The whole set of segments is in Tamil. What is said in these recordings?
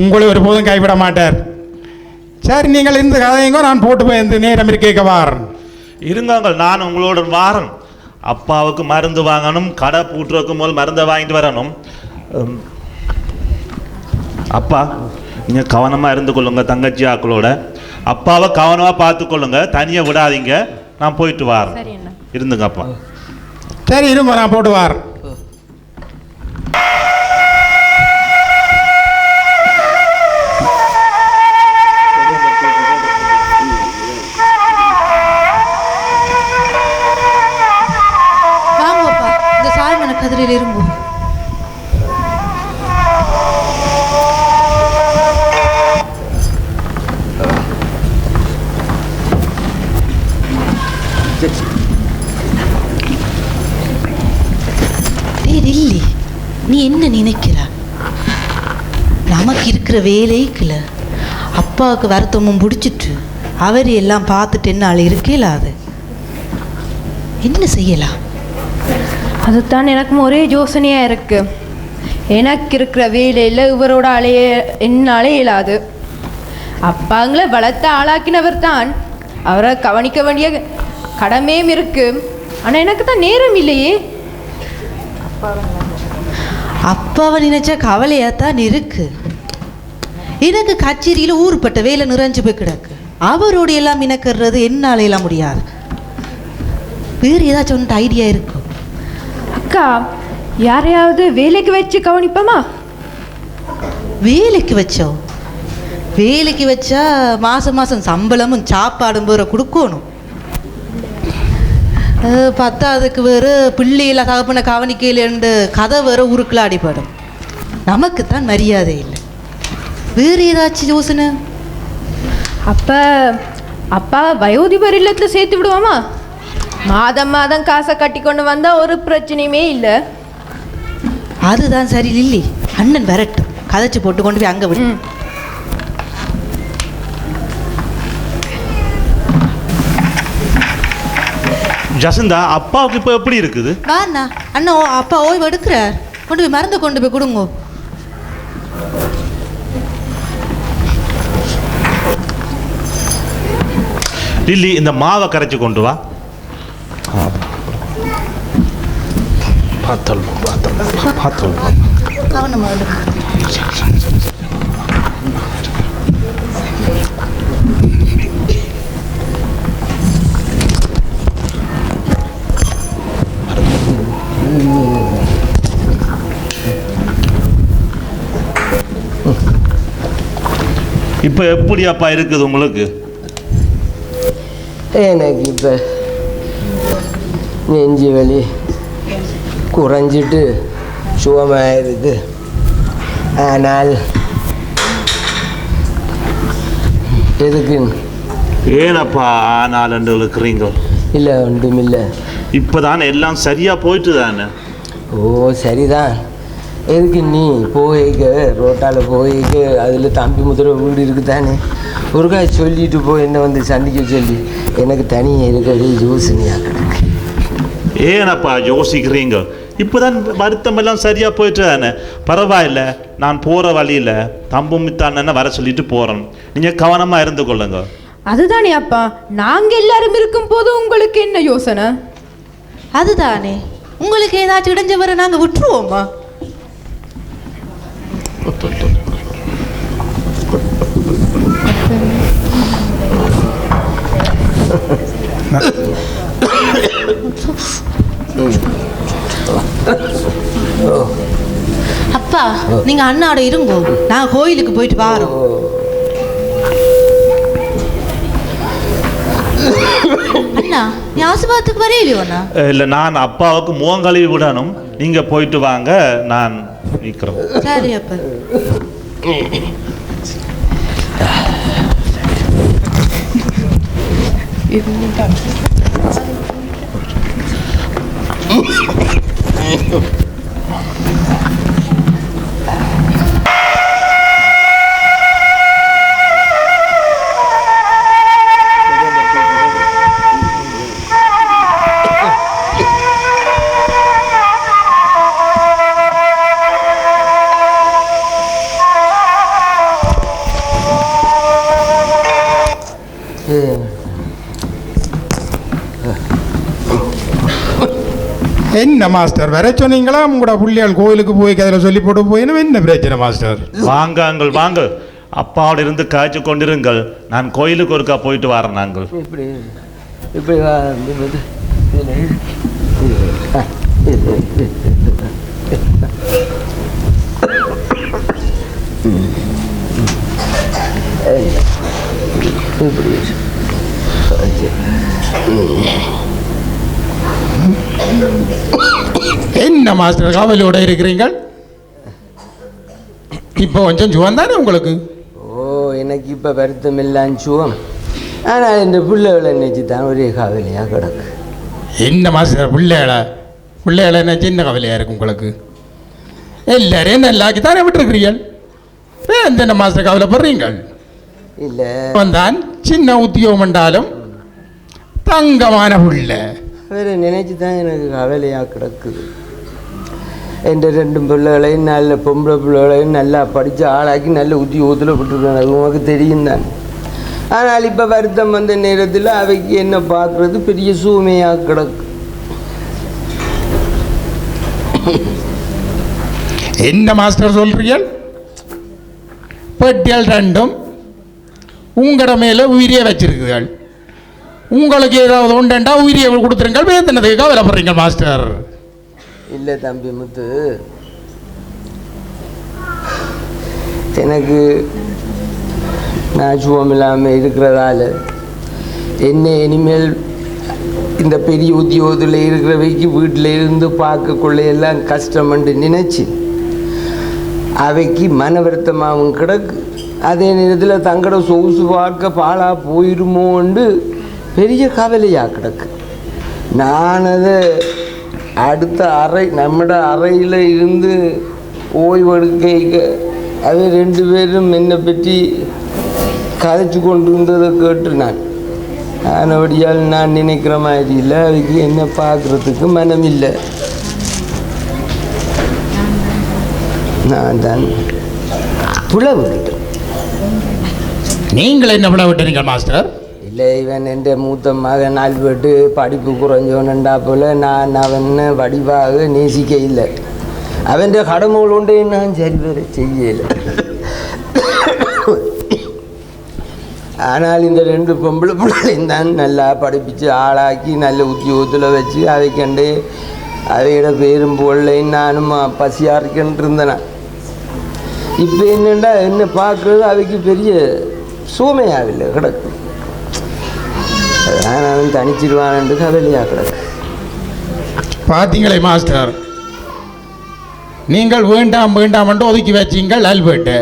உங்களை ஒருபோதும் கைவிட மாட்டார். சரி நீங்கள் இந்த கதையங்க நான் போட்டு போய் இந்த நேரம் இருக்கேக்க வாரன். இருங்கங்கள் நான் உங்களோட வாரன். அப்பாவுக்கு மருந்து வாங்கணும் கடை பூட்டுறதுக்கு முதல் மருந்தை வாங்கிட்டு வரணும். அப்பா நீங்கள் கவனமாக இருந்து கொள்ளுங்க தங்கச்சி ஆக்களோட. அப்பாவை கவனமாக பார்த்துக்கொள்ளுங்க தனியாக விடாதீங்க. நான் போயிட்டு வாரேன். இருந்துங்க அப்பா. சரி இருங்க நான் போட்டு வாரேன். சாய்மன கதிரையில் நீ என்ன நினைக்கிற? நமக்கு இருக்கிற வேலைக்குல அப்பாவுக்கு வருத்தமும் பிடிச்சிட்டு அவர் எல்லாம் பார்த்துட்டு என்னால் இருக்கலாது என்ன செய்யலாம்? அதுதான் எனக்கும் ஒரே யோசனையாக இருக்குது எனக்கு இருக்கிற வேலையில் இவரோட அலைய என்னாலே இயலாது. அப்பாங்களை வளர்த்த ஆளாக்கினவர் தான். அவரை கவனிக்க வேண்டிய கடமையும் இருக்குது ஆனால் எனக்கு தான் நேரம் இல்லையே. அப்பாவை நினைச்ச கவலையாக தான் இருக்கு. எனக்கு கச்சேரியில் ஊருப்பட்ட வேலை நிறைஞ்சு போய் கிடக்கு. அவரோட எல்லாம் இணக்கிறது என்னால் எல்லாம் முடியாது. வேறு ஏதாச்சும் ஒன்று ஐடியா இருக்கும் அக்கா யாரையாவது வேலைக்கு வச்சு கவனிப்போமா? வேலைக்கு வச்சோம் வேலைக்கு வச்சா மாதம் மாதம் சம்பளமும் சாப்பாடும் வேற கொடுக்கணும். பத்தாவதுக்கு வேறு பிள்ளையில தகப்பனை கவனிக்கலன்னு கதை வேற உருக்குல அடிபடும் நமக்கு தான் மரியாதை இல்லை. வேறு ஏதாச்சும் யோசனை? அப்போ அப்பா வயோதிபர் இல்லத்தில் சேர்த்து விடுவோமா? மாதம் மாதம் காசை கட்டி கொண்டு வந்தால் ஒரு பிரச்சனையுமே இல்லை. அதுதான் சரி லில்லி. அண்ணன் வரட்டும். கதைச்சு போட்டு கொண்டு போய் அங்கே விடு. ஜசந்தா அப்பாவுக்கு இப்போ எப்படி இருக்குது? வாண்ணா அண்ணா ஓ- அப்பா ஓய்வு எடுக்கிறார். கொண்டு போய் மருந்து கொண்டு போய் கொடுங்கோ. லில்லி இந்த மாவை கரைச்சி கொண்டு வா. பார்த்தல் பார்த்தல் பார்த்தல் கவனமாக இப்போ எப்படி அப்பா இருக்குது உங்களுக்கு? எனக்கு இப்போ நெஞ்சு வலி. குறைஞ்சிட்டு சுகமாக இருக்கு ஆனால் எதுக்கு? ஏனப்பா ஆனால் என்று இருக்கிறீங்க இல்லை ஒன்றுமில்லை. இப்போதான் எல்லாம் சரியாக போயிட்டு தானே? ஓ சரிதான். எதுக்கு நீ போய்க்க? ரோட்டால் போய்க்க அதில் தம்பி முதிரை வீடு இருக்குதானே ஒருக்கா சொல்லிட்டு போய் என்ன வந்து சந்திக்க சொல்லி. எனக்கு தனியாக இருக்கிறது யோசனையாக கிடக்கு ஏனப்பா யோசிக்கிறீங்க? இப்போதான் வருத்தம் எல்லாம் சரியாக போயிட்டு தானே பரவாயில்ல நான் போகிற வழியில் தம்பும் மித்தான வர சொல்லிட்டு போகிறேன் நீங்கள் கவனமாக இருந்து கொள்ளுங்க. அதுதானே அப்பா நாங்கள் எல்லாரும் இருக்கும் போது உங்களுக்கு என்ன யோசனை? அதுதானே. உங்களுக்கு ஏதாச்சும் இடைஞ்ச வர நாங்கள் விட்டுருவோமா அப்பா நீங்க அண்ணாட இருங்கோ. நான் கோயிலுக்கு போயிட்டு வாரோம். அண்ணா நீ ஆசுபாத்துக்கு வரையிலையோண்ணா இல்லை நான் அப்பாவுக்கு முகங்கழுவி விடணும். நீங்கள் போயிட்டு வாங்க நான் நிற்கிறோம் சரி ハハハハ! என்ன மாஸ்டர்? வர சொன்னீங்களா? உங்களோட பிள்ளைகள் கோயிலுக்கு போய் அதில் சொல்லி போட்டு போயினும் என்ன பிரச்சனை மாஸ்டர்? வாங்க அங்கள் வாங்க. அப்பாவோட இருந்து காய்ச்சி கொண்டிருங்கள். நான் கோயிலுக்கு ஒருக்கா போயிட்டு வரேன் நாங்கள் இப்படி இப்படி இப்படி என்ன மாஸ்டர் கவலையோட இருக்கிறீங்க? இப்போ கொஞ்சம் சுகம் தானே உங்களுக்கு? ஓ எனக்கு இப்போ வருத்தம் இல்லான்னு சுகம். ஆனால் இந்த பிள்ளைகளை நினச்சி தான் ஒரே காவலியாக கிடக்கு? என்ன மாஸ்டர் பிள்ளைகளை? பிள்ளைகளை என்ன சின்ன கவலையாக இருக்கு உங்களுக்கு? எல்லாரையும் நல்லாக்கி தானே விட்டுருக்கிறீர்கள்? ஏன் என்ன மாஸ்டர் கவலைப்படுறீங்கள் இல்லை. வந்தான் சின்ன உத்தியோகம் என்றாலும் தங்கமான புள்ள. வேறு நினைச்சு தான் எனக்கு கவலையாக கிடக்குது. என் ரெண்டு பிள்ளைகளையும் நல்ல பொம்பளை பிள்ளைகளையும் நல்லா படித்து ஆளாக்கி நல்ல உத்தியோகத்தில் விட்டுருக்கேன் அது உனக்கு தெரியும் தான்? ஆனால் இப்போ வருத்தம் வந்த நேரத்தில் அவைக்கு என்ன பார்க்குறது? பெரிய சூமையாக கிடக்கு. என்ன மாஸ்டர் சொல்கிறீர்கள் பெட்டியால் ரெண்டும் உங்களோட மேலே உயிரியை வச்சிருக்குகள் உங்களுக்கு ஏதாவது உண்டா உயிரியை கொடுத்துருங்கள். வேதனதுக்கு கவலைப்படுறீங்க மாஸ்டர்? இல்லை தம்பி முத்து. எனக்கு நான் இல்லாமல் இருக்கிறதால என்ன இனிமேல் இந்த பெரிய உத்தியோகத்தில் இருக்கிறவைக்கு வீட்டில் இருந்து பார்க்கக்குள்ள எல்லாம் கஷ்டம்னு நினச்சி அவைக்கு மன வருத்தமாகவும் கிடக்கு. அதே நேரத்தில் தங்களோட சொகுசு பார்க்க பாழாக போயிருமோன்னு பெரிய கவலையாக கிடக்கு. நான் அதை அடுத்த அறை நம்மட அறையில் இருந்து ஓய்வெடுக்க அது ரெண்டு பேரும் என்னை பற்றி கதைச்சு கொண்டு இருந்ததை கேட்டு நான். ஆனபடியால் நான் நினைக்கிற மாதிரி இல்லை அதுக்கு என்ன பார்க்குறதுக்கு மனம் இல்லை. நான் தான் புலவு நீங்கள் என்ன விட மாஸ்டர்? இல்லை இவன் என் மூத்த மகன் ஆல்பர்ட்டு படிப்பு குறைஞ்சவனண்டா போல நான் அவனை வடிவாக நேசிக்க இல்லை அவன் கடமைகள் உண்டே நான் சரி வர செய்யலை ஆனால் இந்த ரெண்டு பொம்பளை பிள்ளைகளையும் தான் நல்லா படிப்பிச்சு ஆளாக்கி நல்ல உத்தியோகத்தில் வச்சு அதை கண்டு அவையோட பேரும் புகழையும் நானும் பசியாக இருந்தேனா இப்போ என்னென்னா என்ன பார்க்குறது அவைக்கு பெரிய சூமையாகவில்லை கிடக்கும் அதான் அவன் தனிச்சிருவான்ட்டு கவலையாக கிடக்கு பார்த்தீங்களே மாஸ்டர் நீங்கள் வேண்டாம் வேண்டாம் ஒதுக்கி வச்சீங்கள் அல்பர்ட்டு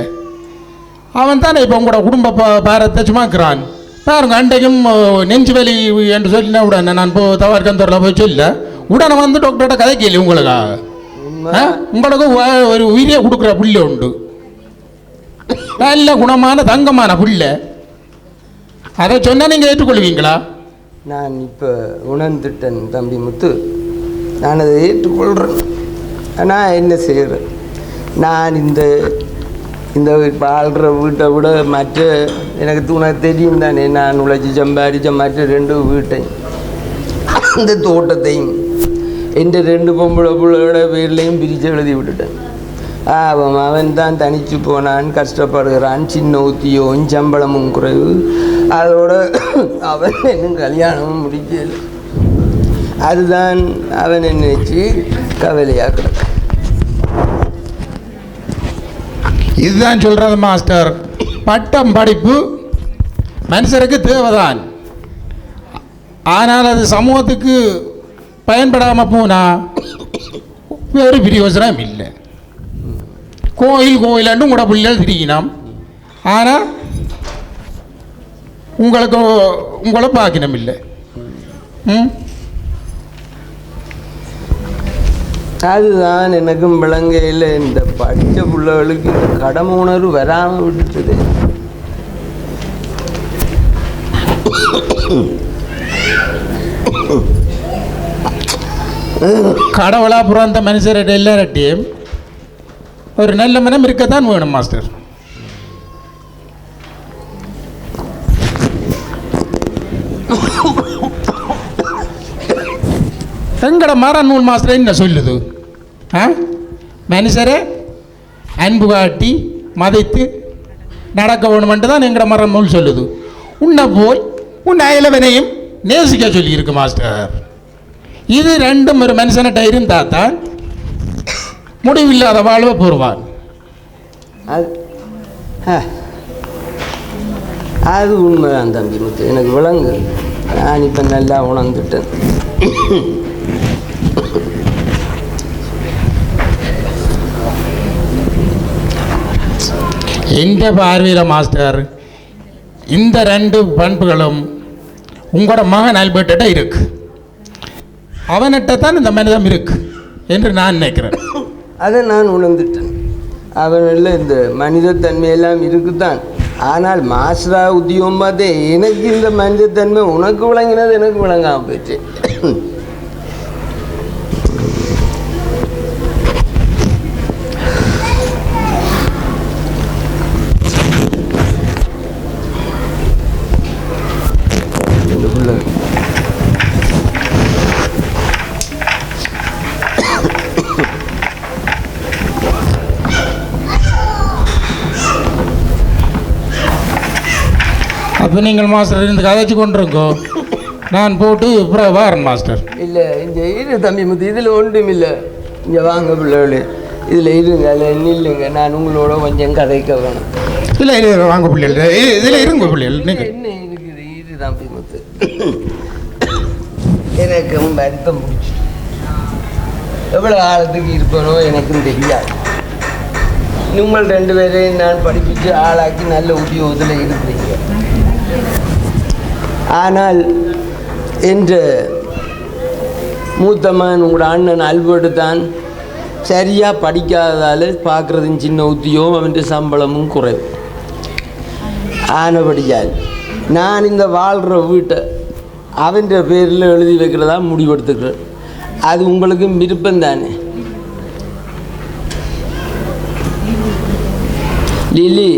அவன் தானே இப்போ உங்களோட குடும்ப பாரத்தை சுமக்கிறான் பாருங்க அன்றைக்கும் அஹ், நெஞ்சு வலி என்று சொல்லின உடனே நான் போ தவறுக்கந்தூரில் போய் சொல்ல உடனே வந்து டாக்டர்கிட்ட கதை கேள்வி உங்களுக்கு? உங்களுக்கு ஒரு உயிரியை கொடுக்குற புள்ள உண்டு நல்ல குணமான தங்கமான புள்ள அதை சொன்னால் நீங்கள் ஏற்றுக்கொள்வீங்களா? நான் இப்போ உணர்ந்துட்டேன் தம்பி முத்து. நான் அதை ஏற்றுக்கொள்கிறேன் ஆனால் என்ன செய்கிறேன் நான் இந்த இந்த வாழ்கிற வீட்டை விட மற்ற எனக்கு உனக்கு தெரியும் தானே. நான் உழைச்சி சம்பாதிச்ச மற்ற ரெண்டு வீட்டை அந்த தோட்டத்தையும் என் ரெண்டு பொம்பளை பிள்ளையோட பேர்லையும் பிரித்து எழுதி விட்டுட்டேன். அவன் அவன் தான் தனித்து போனான் கஷ்டப்படுகிறான் சின்ன ஊத்தியும் சம்பளமும் குறைவு. அதோட அவன் இன்னும் கல்யாணமும் முடிக்கல. அதுதான் அவன் நினைச்சு? கவலையாக கிடக்கு. இதுதான் சொல்கிறது மாஸ்டர். பட்டம் படிப்பு மனுஷருக்கு தேவைதான். ஆனால் அது சமூகத்துக்கு பயன்படாமல் போனால் வேறு பிரியோசனம் இல்லை. கோயில் கோயிலாண்டு உங்களோட பிள்ளைகள் திரிகினோம் ஆனால் உங்களுக்கு உங்களை பார்க்கணும் இல்லை ம்? அதுதான் எனக்கும் விளங்கையில் இந்த படித்த பிள்ளைகளுக்கு இந்த கடமை உணர்வு வராமல் விட்டுட்டது. கடவுளாக பிறந்த மனுஷர்கிட்ட எல்லார்ட்டையும் ஒரு நல்ல மனம் இருக்கத்தான் வேணும் மாஸ்டர். எங்கட மர நூல் மாஸ்டர் என்ன சொல்லுது? ஆ? மனுஷரே அன்பு காட்டி மதைத்து நடக்க வேணுமென்று தான் எங்கட மர நூல் சொல்லுது. உன்னை போய் உன் அயலவனையும் நேசிக்க சொல்லியிருக்கு மாஸ்டர். இது ரெண்டும் ஒரு மனுஷன்கிட்ட இருந்தால் தான் முடிவில்லாத வாழ்வை பெறுவான் அது உண்மைதான் தம்பி முத்து. எனக்கு விளங்கு நான் இப்போ நல்லா உணர்ந்துட்டேன். எந்த பார்வையில் மாஸ்டர் இந்த ரெண்டு பண்புகளும் உங்களோட மகன் ஆல்பர்ட்ட இருக்கு. அவன்கிட்ட தான் இந்த மனிதம் இருக்கு என்று நான் நினைக்கிறேன். அதை நான் உணர்ந்துட்டேன். அவனில் இந்த மனிதத்தன்மையெல்லாம் இருக்குதான் ஆனால் மாஸ்டரா உத்தியோகம் பார்த்தே எனக்கு இந்த மனிதத்தன்மை உனக்கு விளங்கினது எனக்கு விளங்காம போயிடுச்சு அப்போ நீங்கள் மாஸ்டர் இருந்து கதைச்சு கொண்டிருக்கோ. நான் போட்டு வாரன் மாஸ்டர். இல்லை இந்த இரு தம்பி முத்து இதில் ஒன்றும் இல்லை. இங்கே வாங்க பிள்ளைகளே. இதில் இருங்க அதில் நில்லுங்க. நான் உங்களோட கொஞ்சம் கதைக்க வேணும். இல்லை இல்லை வாங்க பிள்ளைகள். இதில் இருங்க பிள்ளைகள் நீங்கள் என்ன இருக்குது? இரு தம்பி முத்து. எனக்கு வருத்தம் முடிச்சு எவ்வளோ காலத்துக்கு இருப்பனோ எனக்கும் தெரியாது. நீங்கள் ரெண்டு பேரையும் நான் படிப்பிச்சு ஆளாக்கி நல்ல உத்தியோகத்தில் இருக்கிறீங்க ஆனால் இன்று மூத்தமன் உங்களோட அண்ணன் அல்பர்ட் தான் சரியாக படிக்காததால் பார்க்குறதும் சின்ன உத்தியோகம் அவன் சம்பளமும் குறைவு. ஆனபடியால் நான் இந்த வாழ்கிற வீட்டை அவன் பேரில் எழுதி வைக்கிறதா முடிவெடுத்துக்கிறேன். அது உங்களுக்கு விருப்பம் தானே? லில்லி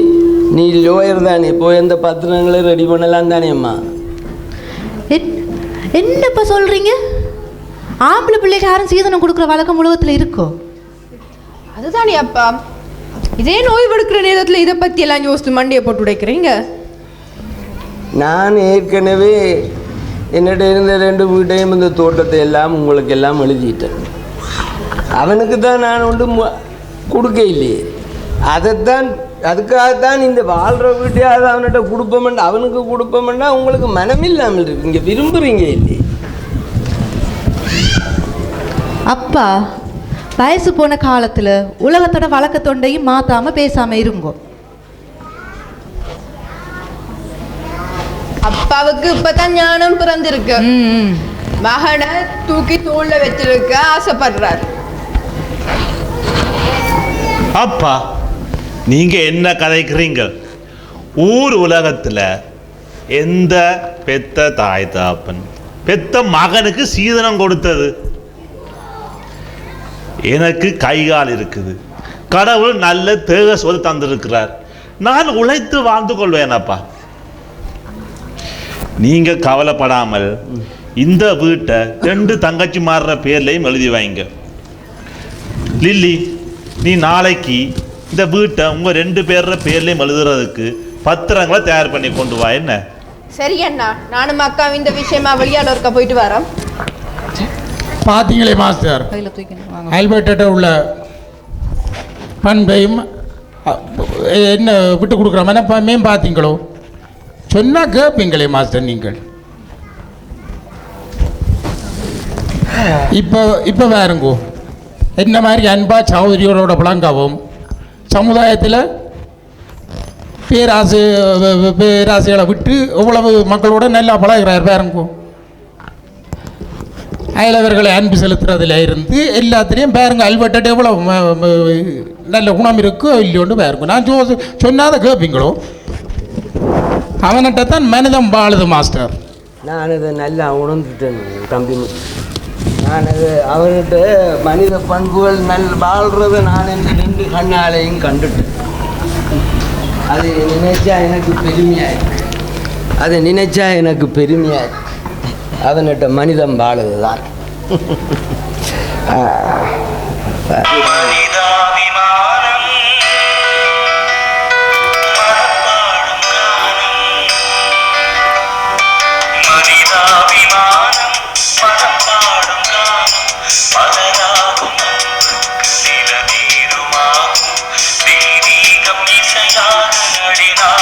நீ லோயர் தானே? போய் அந்த பத்திரங்களை ரெடி பண்ணலாம் தானேம்மா? என்னப்பா சொல்றீங்க? ஆம்பளை பிள்ளைக்கு யாரும் சீதனம் கொடுக்குற வழக்கம் உலகத்தில் இருக்கோ? அதுதானே அப்பா. இதே நோய் விடுக்கிற நேரத்தில் இதை பற்றி எல்லாம் யோசித்து மண்டையை போட்டு உடைக்கிறீங்க? நான் ஏற்கனவே என்னிட்ட இருந்த ரெண்டு வீட்டையும் இந்த தோட்டத்தை எல்லாம் உங்களுக்கு எல்லாம் எழுதிட்டேன். அவனுக்கு தான் நான் ஒன்று கொடுக்க இல்லையே அதைத்தான் அதுக்காகத்தான் இந்த வாழ்கிற வீட்டையாவது அவன்கிட்ட கொடுப்போம்னா அவனுக்கு கொடுப்போம்னா உங்களுக்கு மனமில்லாமல் இருக்கு. இங்கே விரும்புகிறீங்க இல்லையே. அப்பா வயசு போன காலத்தில் உலகத்தோட வழக்கத்தொண்டையும் மாத்தாம பேசாம இருங்கோ. அப்பாவுக்கு இப்பதான் ஞானம் பிறந்திருக்கு. மகனை தூக்கி தோல்ல வச்சிருக்க ஆசைப்படுறாரு. அப்பா நீங்கள் என்ன கதைக்கிறீங்க? ஊர் உலகத்தில் எந்த பெத்த தாய் தாப்பன் பெத்த மகனுக்கு சீதனம் கொடுத்தது. எனக்கு கை கால் இருக்குது. கடவுள் நல்ல தேக சொல் தந்திருக்கிறார். நான் உழைத்து வாழ்ந்து கொள்வேனப்பா. நீங்க கவலைப்படாமல் இந்த வீட்டை ரெண்டு தங்கச்சி மாறுற பேர்லையும் எழுதி வைங்க. லில்லி நீ நாளைக்கு இந்த வீட்டை உங்க ரெண்டு பேர்ற பேர்லையும் எழுதுறதுக்கு பத்திரங்களை தயார் பண்ணி கொண்டு வா என்ன? சரி அண்ணா. நானும் அக்கா இந்த விஷயமா வெளியால இருக்க போயிட்டு வரோம். பார்த்தீங்களே மாஸ்டர். கையில் தூக்கிட்டு வாங்க. ஆல்பர்ட்ட உள்ள பண்பையும் என்ன விட்டு கொடுக்குற மனப்பான்மையும் பார்த்தீங்களோ சொன்னால் கேட்பீங்களே மாஸ்டர் நீங்கள். இப்போ இப்போ வேறுங்கோ என்ன மாதிரி அன்பா சௌதரியோட புலங்காவும் சமுதாயத்தில் பேராசை பேராசிகளை பேராசைகளை விட்டு எவ்வளவு மக்களோட நல்லா பழகிறார் பாருங்கோ. அயலவர்களை அன்பு செலுத்துறதுல இருந்து எல்லாத்துலேயும் பேருங்க அல்பர்ட்ட எவ்வளோ நல்ல குணம் இருக்கோ இல்லையோன்னு பேருங்க. நான் சொ சொன்னாத கேட்பீங்களோ அவன்கிட்ட தான் மனிதம் வாழுது மாஸ்டர். நான் அதை நல்லா உணர்ந்துட்டேன் தம்பி. நான் அது அவன்கிட்ட மனித பண்புகள் நல் வாழ்கிறத நான் என்று நின்று கண்ணாலையும் கண்டுட்டேன். அது நினைச்சா எனக்கு பெருமையாயிருக்கு அதை நினைச்சா எனக்கு பெருமையாயிருக்கு அதனிட்ட மனிதம் வாழுது தான் தெய்வீகம் இசையாக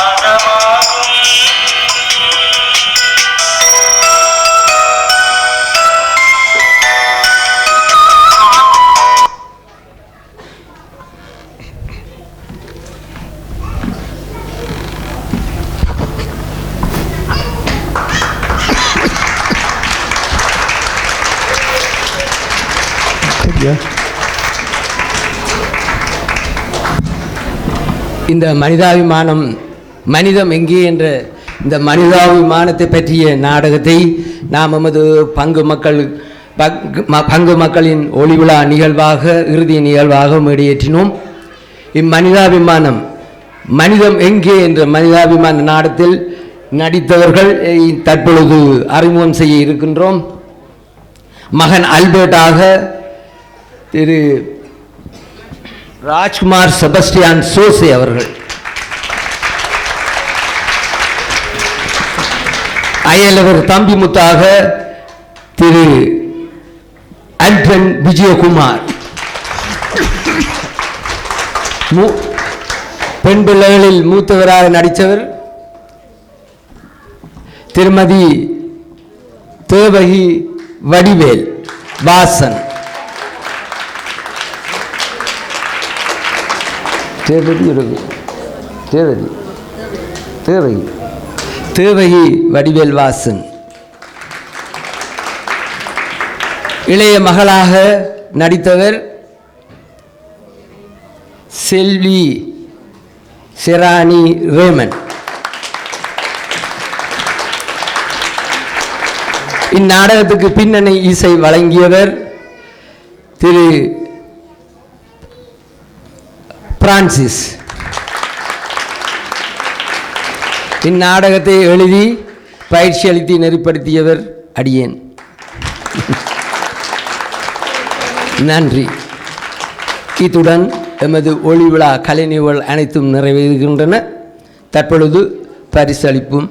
இந்த மனிதாபிமானம் மனிதம் எங்கே என்ற இந்த மனிதாபிமானத்தை பற்றிய நாடகத்தை நாம் எமது பங்கு மக்கள் பங்கு ம- பங்கு மக்களின் ஒளிவிழா நிகழ்வாக இறுதி நிகழ்வாக மேடியேற்றினோம் இம்மனிதாபிமானம் மனிதம் எங்கே என்ற மனிதாபிமான நாடத்தில் நடித்தவர்கள் தற்பொழுது அறிமுகம் செய்ய இருக்கின்றோம். மகன் அல்பர்ட்டாக திரு ராஜ்குமார் செபஸ்டியான் சோசே அவர்கள். அயலவர் தம்பி முத்தாக திரு ஆண்டன் விஜயகுமார். மூ- பெண் பிள்ளைகளில் மூத்தவராக நடித்தவர் திருமதி தேவகி வடிவேல் வாசன். தேவதி இருக்கு தேவதி தேவகி. தேவகி வடிவேல் வாசன். இளைய மகளாக நடித்தவர் செல்வி செரானி ரேமன். இந்நாடகத்துக்கு பின்னணி இசை வழங்கியவர் திரு பிரான்சிஸ். இந்நாடகத்தை எழுதி பயிற்சி அளித்து நெறிப்படுத்தியவர் அடியேன். நன்றி. இத்துடன் எமது ஒளி விழா கலை நிகழ்வுகள் அனைத்தும் நிறைவேறுகின்றன. தற்பொழுது பரிசளிப்பும்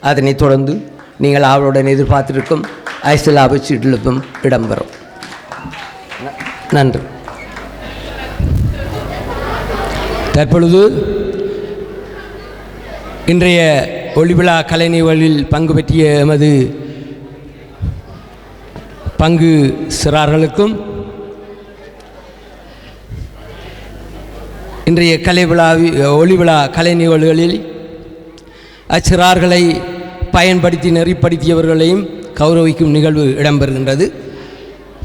அதனைத் தொடர்ந்து நீங்கள் அவளுடன் எதிர்பார்த்திருக்கும் ஐசலாபச்சீட்டிலும் இடம்பெறும். ந- நன்றி. தற்பொழுது இன்றைய ஒளிவிழா கலை நிகழ்வில் பங்கு பற்றிய எமது பங்கு சிறார்களுக்கும் இன்றைய கலை விழா ஒளிவிழா கலை நிகழ்வுகளில் அச்சிறார்களை பயன்படுத்தி நெறிப்படுத்தியவர்களையும் கௌரவிக்கும் நிகழ்வு இடம்பெறுகின்றது.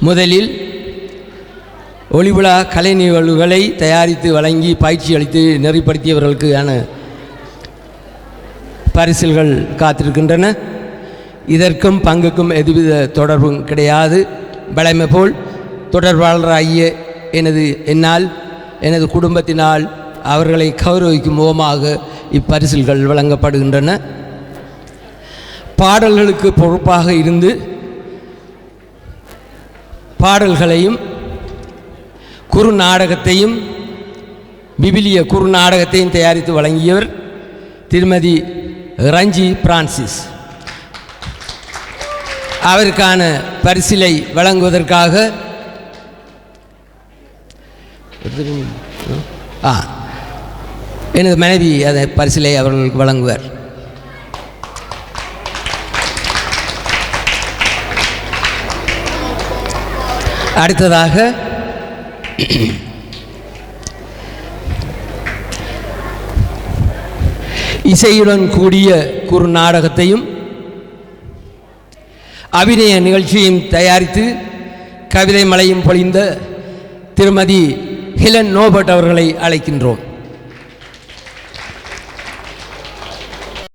முதலில் ஒளிவிழா கலை நிகழ்வுகளை தயாரித்து வழங்கி பயிற்சி அளித்து நெறிப்படுத்தியவர்களுக்கான பரிசில்கள் காத்திருக்கின்றன. இதற்கும் பங்குக்கும் எதுவித தொடர்பும் கிடையாது. வழமை போல் தொடர்பாளராகிய எனது என்னால் எனது குடும்பத்தினால் அவர்களை கௌரவிக்கும் முகமாக இப்பரிசில்கள் வழங்கப்படுகின்றன. பாடல்களுக்கு பொறுப்பாக இருந்து பாடல்களையும் குறுநாடகத்தையும் விபிலிய குறு நாடகத்தையும் தயாரித்து வழங்கியவர் திருமதி ரஞ்சி பிரான்சிஸ். அவருக்கான பரிசிலை வழங்குவதற்காக ஆ எனது மனைவி அதை பரிசிலை அவர்களுக்கு வழங்குவார். அடுத்ததாக இசையுடன் கூடிய குறு நாடகத்தையும் அபிநய நிகழ்ச்சியையும் தயாரித்து கவிதை மலையும் பொழிந்த திருமதி ஹிலன் நோபட் அவர்களை அழைக்கின்றோம்.